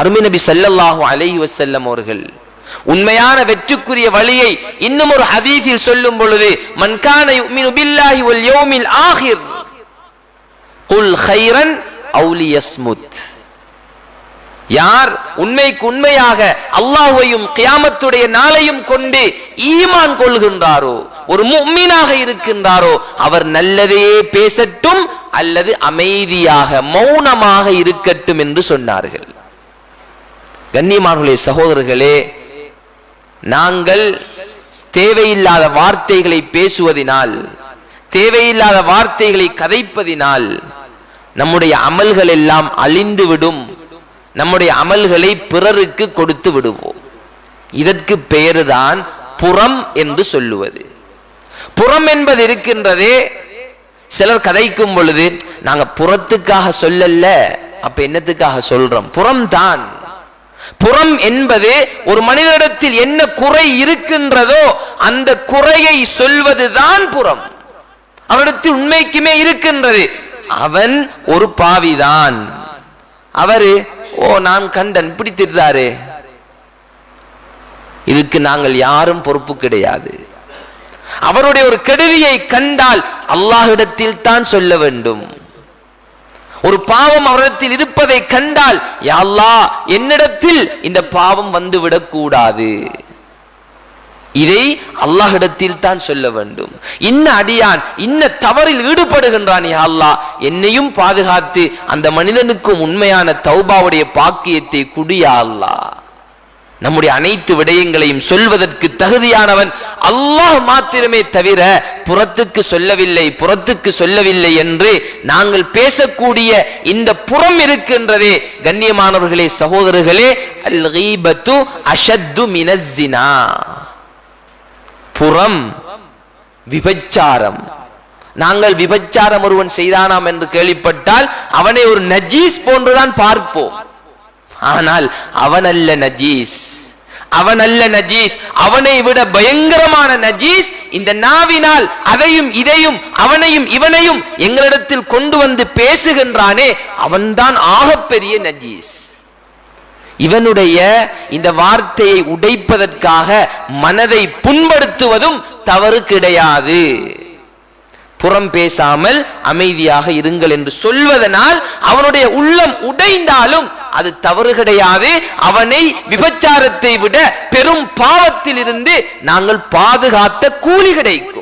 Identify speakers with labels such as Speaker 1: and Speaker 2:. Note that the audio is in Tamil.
Speaker 1: அருமை நபி ஸல்லல்லாஹு அலை வசல்லம் அவர்கள் உண்மையான வெற்றிக்குரிய வழியை இன்னும் ஒரு ஹதீஸில் சொல்லும் பொழுது மன்கான யுமினு பில்லாஹி வல் யௌமில் ஆகிர் குல் ஹைரன் அவுலியஸ்முத் யார் உண்மைக்கு உண்மையாக அல்லாஹையும் கியாமத்துடைய நாளையும் கொண்டு ஈமான் கொள்கின்றாரோ ஒரு மும்மீனாக இருக்கின்றாரோ அவர் நல்லதையே பேசட்டும் அல்லது அமைதியாக மௌனமாக இருக்கட்டும் என்று சொன்னார்கள். கண்ணியமானவர்களே சகோதரர்களே நாங்கள் தேவையில்லாத வார்த்தைகளை பேசுவதினால் தேவையில்லாத வார்த்தைகளை கதைப்பதினால் நம்முடைய அமல்கள் எல்லாம் அழிந்துவிடும். நம்முடைய அமல்களை பிறருக்கு கொடுத்து விடுவோம். இதற்கு பெயர்தான் புறம் என்று சொல்லுவது. புறம் என்பது இருக்கின்றதே. சிலர் கதைக்கும் பொழுது நாங்க புறத்துக்காக சொல்லல அப்ப என்னத்துக்காக சொல்றோம்? புறம்தான். புறம் என்பது ஒரு மனிதனிடத்தில் என்ன குறை இருக்கின்றதோ அந்த குறையை சொல்வதுதான் புறம். அவனிடத்தில் உண்மைக்குமே இருக்கின்றது. அவன் ஒரு பாவிதான். அவரு ஓ நான் கண்டன் பிடித்திருந்தாரு. இதுக்கு நாங்கள் யாரும் பொறுப்பு கிடையாது. அவருடைய ஒரு கெடுதியை கண்டால் அல்லாஹிடத்தில் தான் சொல்ல வேண்டும். ஒரு பாவம் அவரிடத்தில் இருப்பதை கண்டால் யா என்னிடத்தில் இந்த பாவம் வந்துவிடக் கூடாது இதை அல்லாஹிடத்தில் தான் சொல்ல வேண்டும். இன்ன அடியான் இன்ன தவறில் ஈடுபடுகின்றான் யா அல்லாஹ் என்னையும் பாதுகாத்து அந்த மனிதனுக்கும் உண்மையான தௌபாவுடைய பாக்கியத்தை குடியா அல்லாஹ் நம்முடைய அனைத்து விடயங்களையும் சொல்வதற்கு தகுதியானவன் அல்லாஹ் மாத்திரமே தவிர புறத்துக்கு சொல்லவில்லை புறத்துக்கு சொல்லவில்லை என்று நாங்கள் பேசக்கூடிய இந்த புறம் இருக்கின்றதே. கண்ணியமானவர்களே சகோதரர்களே அல் கீபத்து அஷத்து மினஸ்ஸினா. புறம் விபச்சாரம். நாங்கள் விபச்சாரம் ஒருவன் செய்தானாம் என்று கேள்விப்பட்டால் அவனை ஒரு நஜீஸ் போன்றுதான் பார்ப்போம். ஆனால் அவன் அல்ல நஜீஸ். அவன் அல்ல நஜீஸ். அவனை விட பயங்கரமான நஜீஸ் இந்த நாவினால் அதையும் இதையும் அவனையும் இவனையும் எங்களிடத்தில் கொண்டு வந்து பேசுகின்றானே அவன்தான் ஆகப்பெரிய நஜீஸ். இவனுடைய இந்த வார்த்தையை உடைப்பதற்காக மனதை புண்படுத்துவதும் தவறு கிடையாது. புறம் பேசாமல் அமைதியாக இருங்கள் என்று சொல்வதனால் அவனுடைய உள்ளம் உடைந்தாலும் அது தவறு கிடையாது. அவனை விபச்சாரத்தை விட பெரும் பாவத்தில் இருந்து நாங்கள் பாதுகாத்த கூலி கிடைக்கும்.